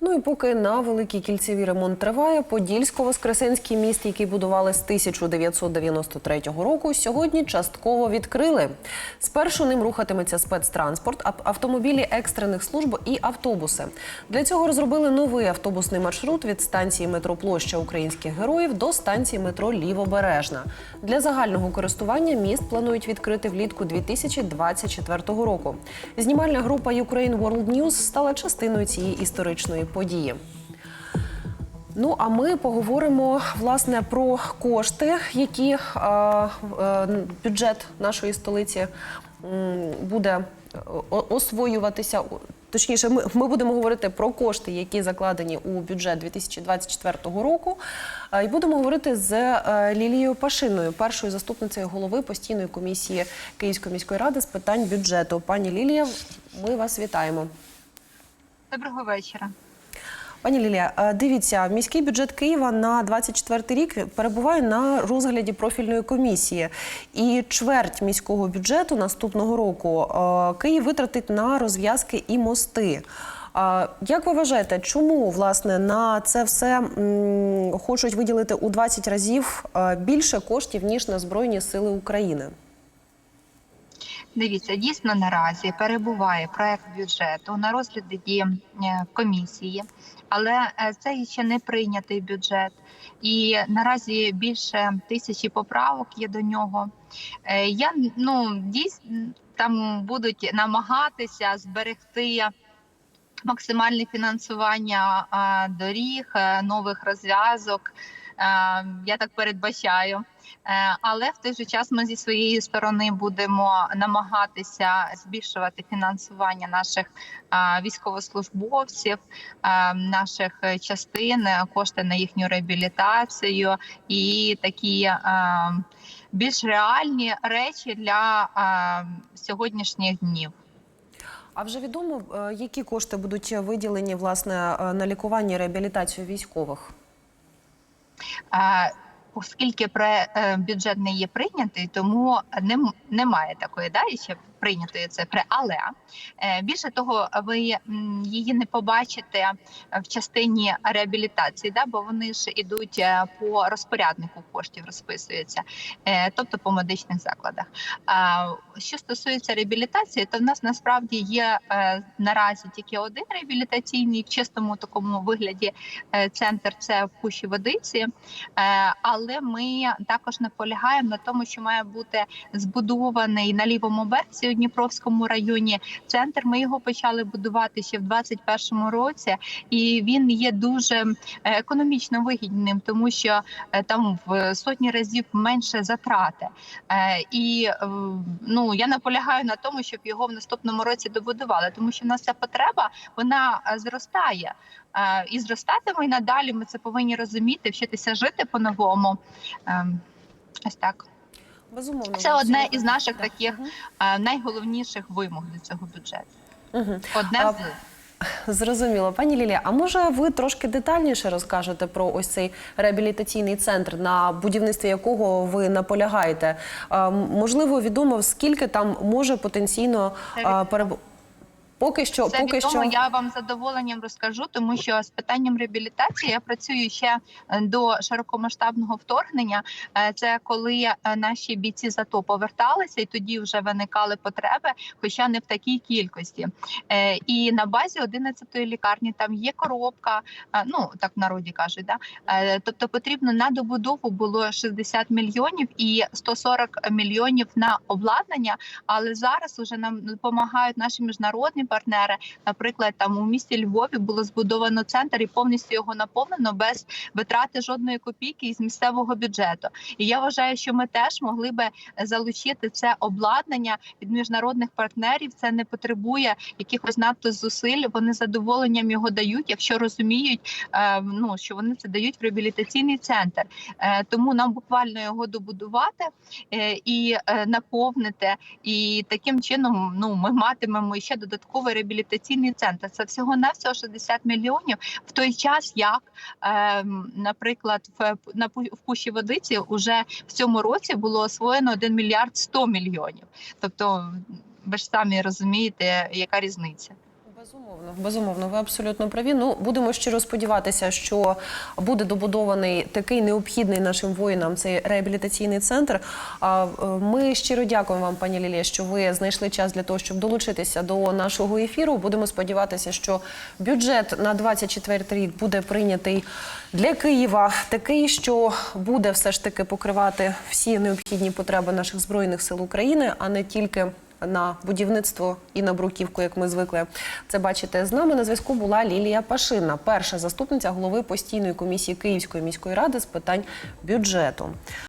Ну і поки на великій кільцевій ремонт триває, Подільсько-Воскресенський міст, який будували з 1993 року, сьогодні частково відкрили. Спершу ним рухатиметься спецтранспорт, ав- автомобілі екстрених служб і автобуси. Для цього розробили новий автобусний маршрут від станції метро Площа українських героїв до станції метро Лівобережна. Для загального користування міст планують відкрити влітку 2024 року. Знімальна група Ukraine World News стала частиною цієї історичної події. Ну а ми поговоримо власне про кошти, які е, е, бюджет нашої столиці буде освоюватися. Точніше, ми, ми будемо говорити про кошти, які закладені у бюджет 2024 року. Е, І будемо говорити з е, Лілією Пашиною, першою заступницею голови постійної комісії Київської міської ради з питань бюджету. Пані Лілія, ми вас вітаємо. Доброго вечора. Пані Лілія, е, дивіться, міський бюджет Києва на 24 рік перебуває на розгляді профільної комісії. І чверть міського бюджету наступного року е, Київ витратить на розв'язки і мости. А Як ви вважаєте, чому власне на це все хочуть виділити у 20 разів е, більше коштів ніж на Збройні Сили України? Дивіться, дійсно наразі перебуває проект бюджету на розгляді е, комісії, але е, це ще не прийнятий бюджет. І наразі більше тисячі поправок є до нього. Е, Я ну дійсно там будуть намагатися зберегти. Максимальне фінансування доріг, нових розв'язок. Е, Я так передбачаю. Е, Але в той же час ми зі своєї сторони будемо намагатися збільшувати фінансування наших військовослужбовців, наших е, частин, е, кошти на їхню реабілітацію і такі більш реальні речі для сьогоднішніх днів. А вже відомо, е, які кошти будуть виділені власне е, на лікування і реабілітацію військових? Е, Оскільки пре, е, бюджет не є прийнятий, тому не немає такої да, ще прийнятої цифри. Але е, більше того, ви її не побачите в частині реабілітації, да, бо вони ж ідуть е, по розпоряднику коштів, розписуються, е, тобто по медичних закладах. Що стосується реабілітації, то в нас насправді є наразі тільки один реабілітаційний в чистому такому вигляді центр це в Пущі Водиці. Але ми також наполягаємо на тому, що має бути збудований на лівому березі Дніпровському районі центр. Ми його почали будувати ще в 2021 році, і він є дуже е, економічно вигідним, тому що е, там в сотні разів менше затрати. Е, І ну я наполягаю на тому, щоб його в наступному році добудували, тому що в нас ця потреба вона зростає. І зростатиме і надалі. Ми це повинні розуміти, вчитися жити по-новому. Ем, Ось так. Безумовно, Це одне із наших Так. таких е, найголовніших вимог до цього бюджету. Угу. Одне А, з Зрозуміло, пані Лілія. А може ви трошки детальніше розкажете про ось цей реабілітаційний центр, на будівництві якого ви наполягаєте? Можливо, відомо скільки там може потенційно Це а, перебу... Поки що, Це поки відомо, що я вам задоволенням розкажу, тому що з питанням реабілітації я працюю ще е, до широкомасштабного вторгнення. Е, Це коли е, наші бійці з АТО поверталися, і тоді вже виникали потреби, хоча не в такій кількості. І на базі 11-ї лікарні там є коробка. Ну так в народі кажуть, да тобто потрібно на добудову було 60 мільйонів і 140 мільйонів на обладнання. Але зараз уже нам допомагають наші міжнародні партнери. Наприклад, там у місті Львові було збудовано центр і повністю його наповнено без витрати жодної копійки із місцевого бюджету. І я вважаю, що ми теж могли би залучити це обладнання від міжнародних партнерів. Це не потребує якихось надто зусиль. Вони задоволенням його дають, якщо розуміють, е, ну що вони це дають в реабілітаційний центр. Е, тому нам буквально його добудувати е, і наповнити. І таким чином ну ми матимемо ще додатковий реабілітаційний центр. Це всього на всього 60 мільйонів. В той час, як, е, наприклад, в на в Пущі Водиці вже в цьому році було освоєно 1 мільярд 100 мільйонів. Тобто, ви ж самі розумієте, яка різниця. Безумовно, безумовно, ви абсолютно праві. Ну будемо щиро сподіватися, що буде добудований такий необхідний нашим воїнам цей реабілітаційний центр. А е, ми щиро дякуємо вам, пані Лілія, що ви знайшли час для того, щоб долучитися до нашого ефіру. Будемо сподіватися, що бюджет на 24 рік буде прийнятий для Києва, такий, що буде все ж таки покривати всі необхідні потреби наших збройних сил України, а не тільки на будівництво і на бруківку, як ми звикли це бачити. З нами на зв'язку була Лілія Пашина, перша заступниця голови постійної комісії Київської міської ради з питань бюджету.